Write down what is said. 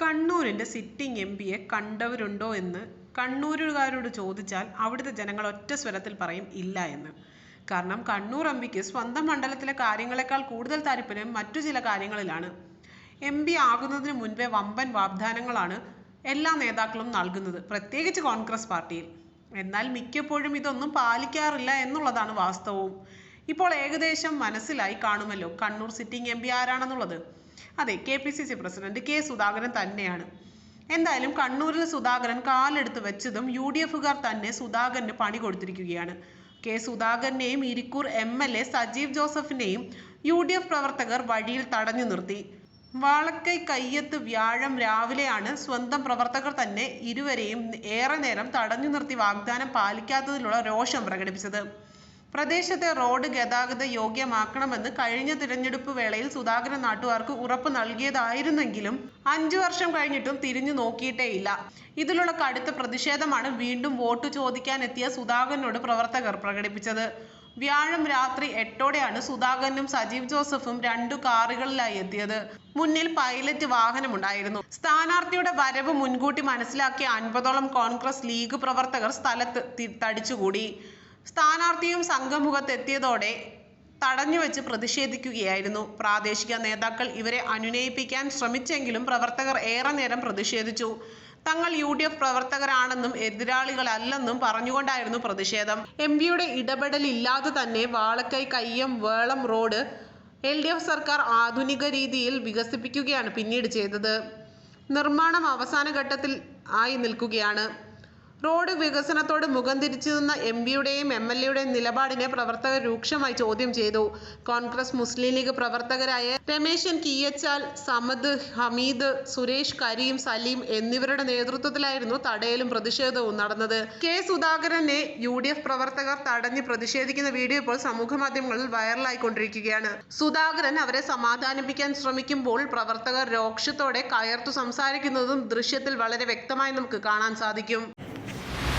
കണ്ണൂരിന്റെ sitting M പിയെ കണ്ടവരുണ്ടോ എന്ന് കണ്ണൂരുകാരോട് ചോദിച്ചാൽ അവിടുത്തെ ജനങ്ങൾ ഒറ്റ സ്വരത്തിൽ പറയും ഇല്ല എന്ന്. കാരണം കണ്ണൂർ എം പിക്ക് സ്വന്തം മണ്ഡലത്തിലെ കാര്യങ്ങളെക്കാൾ കൂടുതൽ താല്പര്യം മറ്റു ചില കാര്യങ്ങളിലാണ്. എം പി ആകുന്നതിന് മുൻപേ വമ്പൻ വാഗ്ദാനങ്ങളാണ് എല്ലാ നേതാക്കളും നൽകുന്നത് പ്രത്യേകിച്ച് കോൺഗ്രസ് പാർട്ടിയിൽ. എന്നാൽ മിക്കപ്പോഴും ഇതൊന്നും പാലിക്കാറില്ല എന്നുള്ളതാണ് വാസ്തവവും. ഇപ്പോൾ ഏകദേശം മനസ്സിലായി കാണുമല്ലോ കണ്ണൂർ സിറ്റിംഗ് എം പി ആരാണെന്നുള്ളത്. അതെ K P C C president K Sudhakaran തന്നെയാണ്. എന്തായാലും കണ്ണൂരിൽ സുധാകരൻ കാലെടുത്ത് വെച്ചതും യു ഡി എഫുകാർ തന്നെ സുധാകരന് പണി കൊടുത്തിരിക്കുകയാണ്. K സുധാകരനെയും Irikkur M L A Sajeev ജോസഫിനെയും U D F പ്രവർത്തകർ വഴിയിൽ തടഞ്ഞു നിർത്തി. വാളക്കൈ കയ്യത്ത് വ്യാഴം രാവിലെയാണ് സ്വന്തം പ്രവർത്തകർ തന്നെ ഇരുവരെയും ഏറെ നേരം തടഞ്ഞു നിർത്തി വാഗ്ദാനം പാലിക്കാത്തതിലുള്ള രോഷം പ്രകടിപ്പിച്ചത്. പ്രദേശത്തെ റോഡ് ഗതാഗത യോഗ്യമാക്കണമെന്ന് കഴിഞ്ഞ തിരഞ്ഞെടുപ്പ് വേളയിൽ സുധാകരൻ നാട്ടുകാർക്ക് ഉറപ്പ് നൽകിയതായിരുന്നെങ്കിലും അഞ്ചു വർഷം കഴിഞ്ഞിട്ടും തിരിഞ്ഞു നോക്കിയിട്ടേയില്ല. ഇതിലുള്ള കടുത്ത പ്രതിഷേധമാണ് വീണ്ടും വോട്ട് ചോദിക്കാനെത്തിയ സുധാകരനോട് പ്രവർത്തകർ പ്രകടിപ്പിച്ചത്. വ്യാഴം രാത്രി എട്ടോടെയാണ് സുധാകരനും സജീവ് ജോസഫും രണ്ടു കാറുകളിലായി എത്തിയത്. മുന്നിൽ പൈലറ്റ് വാഹനമുണ്ടായിരുന്നു. സ്ഥാനാർത്ഥിയുടെ വരവ് മുൻകൂട്ടി മനസ്സിലാക്കിയ അൻപതോളം കോൺഗ്രസ് ലീഗ് പ്രവർത്തകർ സ്ഥലത്ത് തടിച്ചുകൂടി. സ്ഥാനാർത്ഥിയും സംഘമുഖത്തെത്തിയതോടെ തടഞ്ഞു വെച്ച് പ്രതിഷേധിക്കുകയായിരുന്നു. പ്രാദേശിക നേതാക്കൾ ഇവരെ അനുനയിപ്പിക്കാൻ ശ്രമിച്ചെങ്കിലും പ്രവർത്തകർ ഏറെ നേരം പ്രതിഷേധിച്ചു. തങ്ങൾ യു ഡി എഫ് പ്രവർത്തകരാണെന്നും എതിരാളികളല്ലെന്നും പറഞ്ഞുകൊണ്ടായിരുന്നു പ്രതിഷേധം. എം പിയുടെ ഇടപെടലില്ലാതെ തന്നെ Valakkai Kayyam Velam road L D F സർക്കാർ ആധുനിക രീതിയിൽ വികസിപ്പിക്കുകയാണ് പിന്നീട് ചെയ്തത്. നിർമ്മാണം അവസാന ഘട്ടത്തിൽ ആയി നിൽക്കുകയാണ്. റോഡ് വികസനത്തോട് മുഖം തിരിച്ചു നിന്ന എം പിയുടെയും എം എൽ എയുടെയും നിലപാടിനെ പ്രവർത്തകർ രൂക്ഷമായി ചോദ്യം ചെയ്തു. കോൺഗ്രസ് മുസ്ലിം ലീഗ് പ്രവർത്തകരായ രമേശൻ കീയച്ചാൽ സമദ് ഹമീദ് സുരേഷ് കരീം സലീം എന്നിവരുടെ നേതൃത്വത്തിലായിരുന്നു തടയലും പ്രതിഷേധവും നടന്നത്. കെ സുധാകരനെ യു ഡി എഫ് പ്രവർത്തകർ തടഞ്ഞ് പ്രതിഷേധിക്കുന്ന വീഡിയോ ഇപ്പോൾ സമൂഹ മാധ്യമങ്ങളിൽ വൈറലായിക്കൊണ്ടിരിക്കുകയാണ്. സുധാകരൻ അവരെ സമാധാനിപ്പിക്കാൻ ശ്രമിക്കുമ്പോൾ പ്രവർത്തകർ രോക്ഷത്തോടെ കയർത്തു സംസാരിക്കുന്നതും ദൃശ്യത്തിൽ വളരെ വ്യക്തമായി നമുക്ക് കാണാൻ സാധിക്കും.